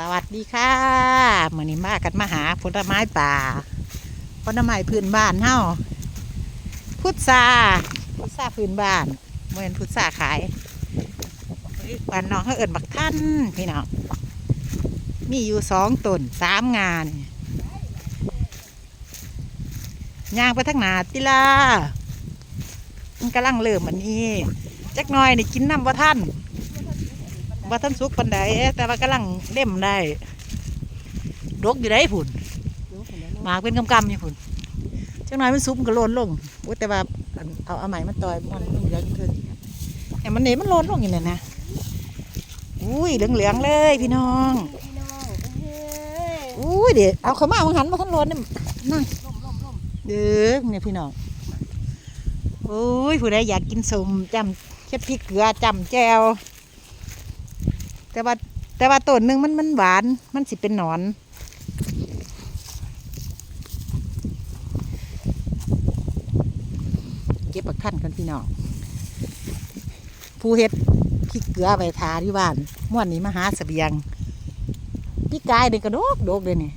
สวัสดีค่ะมื่อนี้มากันมาหาผลไม้ป่าผลไม้พื้นบ้านเฮาพุทราพุทราพื้นบ้านเมื่อนพุทราขายบ้านน้องเขาเอิญบักท่านพี่น้องมีอยู่สองต้นสามงานย่างไปทางหนาติลามันกำลังเริ่มอันนี้จักหน่อยนี่กินน้ำว่าท่าน ว่าท่านสุกปันใดแต่ว่ากำลังเล่มได้ดกอยู่ได้ผุนหมากเป็นกำกำอยู่ผุนจังหน่อยมันซุปมันก็โลนลงโอ้ยแต่ว่าอันเอาเอาใหม่มันต่อยมันมันเหลืองเกินแต่มันเนี่ยมันโลนลงอย่างนี้นะอุ้ยเหลืองเหลืองๆเลยพี่น้องพี่น้องเฮ้ยอุ้ยเดี๋ยวเอาเขามามันหันมาท่านโลนนี่นั่งล่มล่มล่มเด้อเนี่ยพี่น้องโอ้ยผู้ใดอยากกินสมจำเช็ดพริกเกลือจำแจว แต่ว่าแต่ว่าต้นหนึ่งมันมันหวาน มันสิเป็นหนอน เก็บปักท่านกันพี่น้องผู้เฮ็ดพริกเกลือไปทาที่บ้านม่วนนี้มาหาเสบียงพี่กายเด็กกระโดกโดกเลยนี่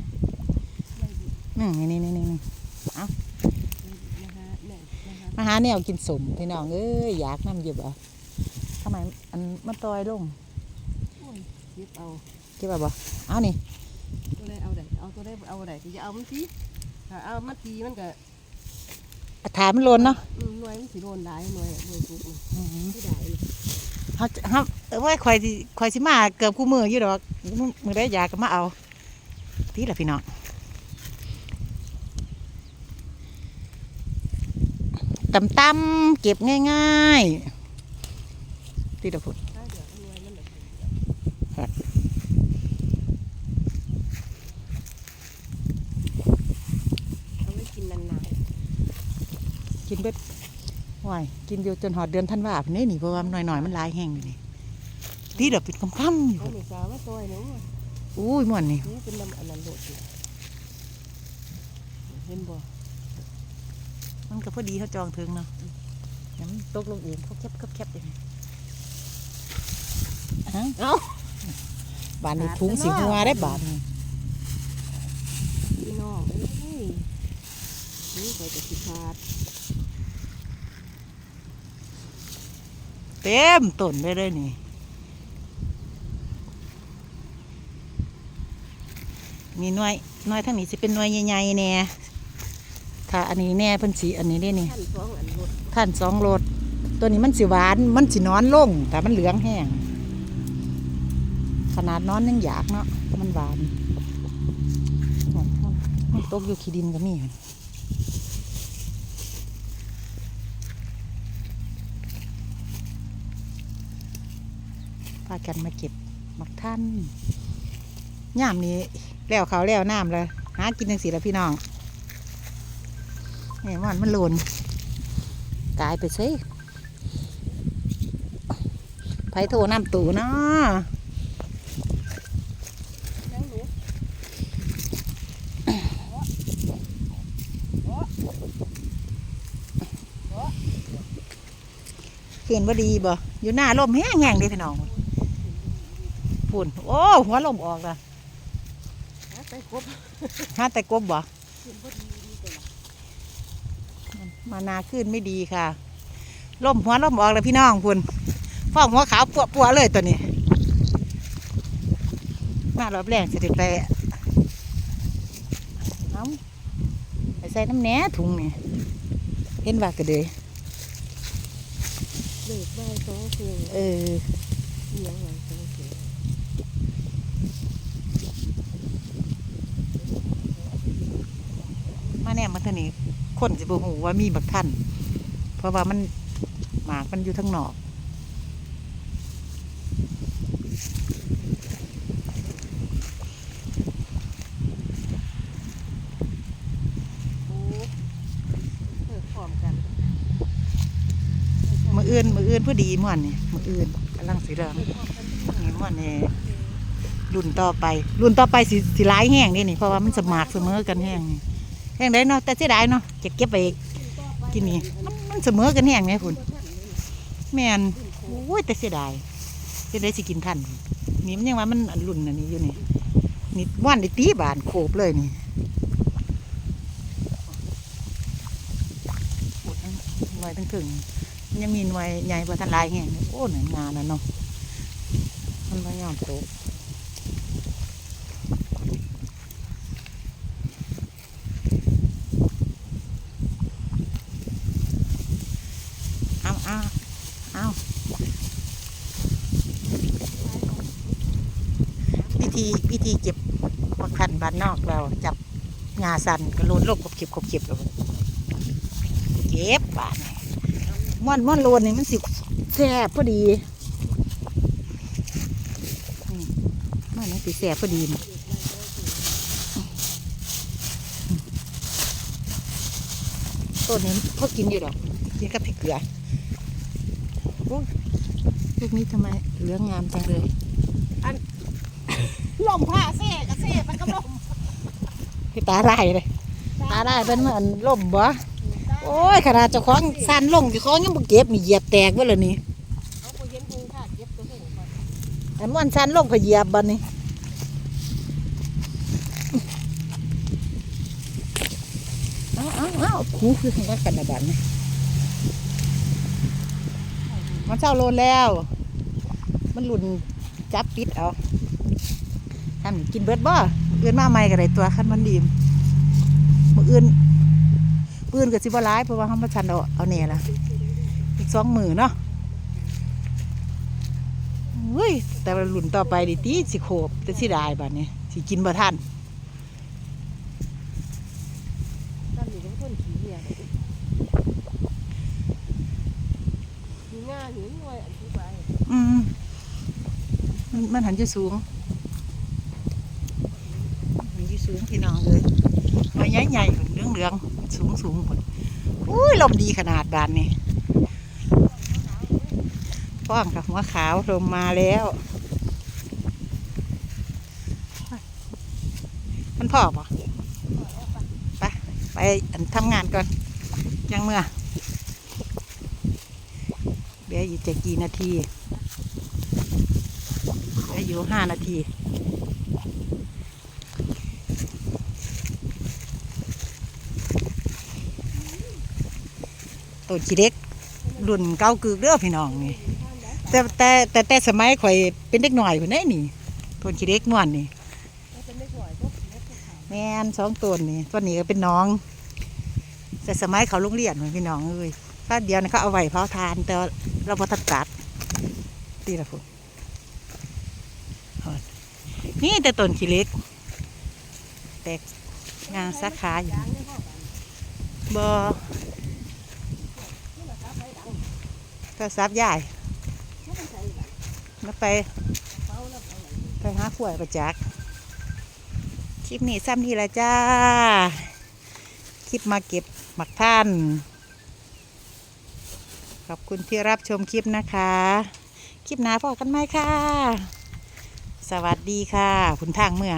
นี่นี่นี่นี่นะคะแม่นะคะมาหาแนวกินสมพี่น้องเอ้ยอยากน้ำเยอะบ่ทำไมอันมันตอยลง หยิบเอาเก็บบ่บ่เอานี่ตัวได้เอาได้เอาตัวได้เอาได้ที่จะเอามันสิถ้าเอามันทีมันก็ถามมันโลนเนาะอืมหน่วยมันสิโดนได้หน่วยหน่วยทุกนี่อืมที่ได้นี่เฮาเฮาเออว่าข่อยสิข่อยสิมาเกือบคู่มืออยู่ดอกมื้อมือได้อยากก็มาเอาทีละพี่น้องตำตำๆเก็บง่ายๆทีละพุ่นถ้าเดี๋ยวหน่วยมันแบบ ครับ เอาไว้กินนาน กินเบ็ด ว่ายกินอยู่จนหอดเดือนธันวาคมนี่นี่เพราะว่ามันหน่อยๆมันหลายแห้งอยู่นี่ทีเดียวปิดคำๆอๆยู่เอาหนูสาวมาซอยหนูอุ้ยม่วนนี่นี่เป็นน้ำอันนั้นโหลดอยู่เห็นบ่มันก็พอดีเขาจองถึงเนาะเดี๋ยวมันตกลงเองเขาแคบเขาแคบเลยอ้าวเอ้าบานนี้ทุงสีหัวได้บานนี้พี่น้องเอ้ยนี่ไปจะสิขาด เต็มต้นเลยเลยนี่มีหน่วยหน่วยทั้งนี้จะเป็นหน่วยใหญ่ๆแน่ถ้าอันนี้แน่เพิ่นสีอันนี้ได้นี่ท่านสองอันโหลดท่านสองโลดตัวนี้มันสิหวานมันสินอนลง แต่มันเหลืองแห้งขนาดนอนยังอยากเนาะมันหวานมันตกอยู่ขี้ดินก็มี พากันมาเก็บมักท่านย่ามนี้แล้วเขาแล้วน้ำเลยหากินจังสีแล้วพี่น้องนี่มันมันหล่นกลายไปสิไผโทรน้ำตู่เนาะยังหนูเห็นว่าดีบ่อยู่หน้าลมแห้งแห้งเด้พี่น้อง ปุ่นโอ้หัวลมออกละหาไปครบหาแต่กบบ่เห็นพอดีดีแต่ละมานาขึ้นไม่ดีค่ะลมหัวลมออกแล้วพี่น้องพุ่นฟองหัวขาวปัวปัวๆเลยตัวนี้มารอบแรงเสด็จไปเอาไปใส่น้ำแหน่ถุงนี่เห็นว่ากระเดยเบิกใบสองเพียงเออเลี้ยงไว้สองเพียง มา แน่มาเท่านี้คนสิบหูว่ามีบักท่าน เพราะว่ามันหมากมันอยู่ทั้งนอกโอ้เบิกพร้อมกันมืออื่นมืออื่นพอดีม่วนนี่มืออื่นกำลังสีเหลืองเบิกพร้อมกันนี่ม่วนนี่รุ่นต่อไป รุ่นต่อไปสิสิร้ายแห้งนี่นี่เพราะว่ามันสมากเสมอกันแห้งนี่ แห้งได้เนาะแต่เสียดายเนาะจะเก็บไปกินนี่มันมันเสมอกันแห้งไหมคุณแม่นโอ้ยแต่เสียดายจะได้สิกินทันนี่มันยังว่ามันอันรุ่นอันนี้อยู่นี่นี่ว่านได้ตีบานโขบเลยนี่โอ้ยหน่วยตั้งถึงยังมีหน่วยใหญ่กว่าทันลายแห่งโอ้หน่วยงานนะเนาะมันไม่ยอมต อาเอาพิธีพิธีเก็บมะขันบ้านนอกเราจับงาสันก็โลนลงขบเข็บขบเข็บแล้วเก็บบานม่อนม่อนโลนนี่มันสิแซ่บพอดีอืมมันนี่สิแซ่บพอดีต้นนี้พอกินอยู่ดอกกินกับพริกเกลือ ลูกนี้ทำไมเหลืองงามจังเลยลมผ้าเซ่กระเซ่มันก็ลมพี่ตาได้เลย ตาได้เป็นเหมือนล่มบ่โอ้ยขนาดเจ้าของสันลงเจ้าของยังบ่เก็บนี่เหยียบแตกเบ่เลยนี่เอาไปเย็นกูค่ะเก็บตัวเองก่อนอันมันสันลงก็เหยียบบ่นี่เอาเอาเอาคูคือว่ากันนะบัดนี่ มันเจ้าโลนแล้ว มันหลุนจับปิดเอาทำนี่กินเบิดบ่เอื่นมาใหม่ก็ได้ตัวคันมันดีมมื้ออื่นปืนกับสิบร้ายเพราะว่าเขามาชันเอาเอาเนี่ยละอีกสองมือเนาะเฮ้ยแต่ว่าหลุนต่อไปดิตีสิโขบแต่สิได้บัดนี้สิกินบ่ทันตอนนี้เป็นคนขี้เหี้ยเลยมีง่าหินหน่วยอันที่ไป อืม มันมันหันจะสูงมันจะสูงพี่น้องเลยมาใหญ่ใหญ่ๆเหลืองเหลืองๆสูงสูงหมดอุ้ยลมดีขนาดบานนี้ฟ้องกับหัวขาวลมมาแล้ว มันพ่อปะไปไปทำงานก่อน ยังเมื่อเดี๋ยวอีกจะกี่นาที อยู่ห้านาที ต้นขี้เด็กรุ่นเก่ากึกเด้อพี่น้องนี่แต่แต่แต่แต่สมัยข่อยเป็นเด็กหน่อยคนนี้นี่ต้นขี้เด็กม่วนนี่แล้วจะไม่ถอยพวกเล็กพวกขาวแม่นสองต้นนี่ต้นนี้ก็เป็นน้อง แต่สมัยเขาโรงเรียนเหมือนพี่น้องเอ้ยป้าเดียวนี่เขาเอาไว้เผาทานแต่เราพอทัดตัดตีละพุ่ นี่แต่ต้นขี้เล็ก แตกงางสาขาอยู่บ่ก็ซับยายไม่แล้วไป ไปหาขวดประจัก คลิปนี้ซ้ำนี่ละจ้า คลิปมาเก็บหมักท่าน ขอบคุณที่รับชมคลิปนะคะ คลิปหน้าพอกันไหมค่ะ สวัสดีค่ะ คุณทางเมื่อ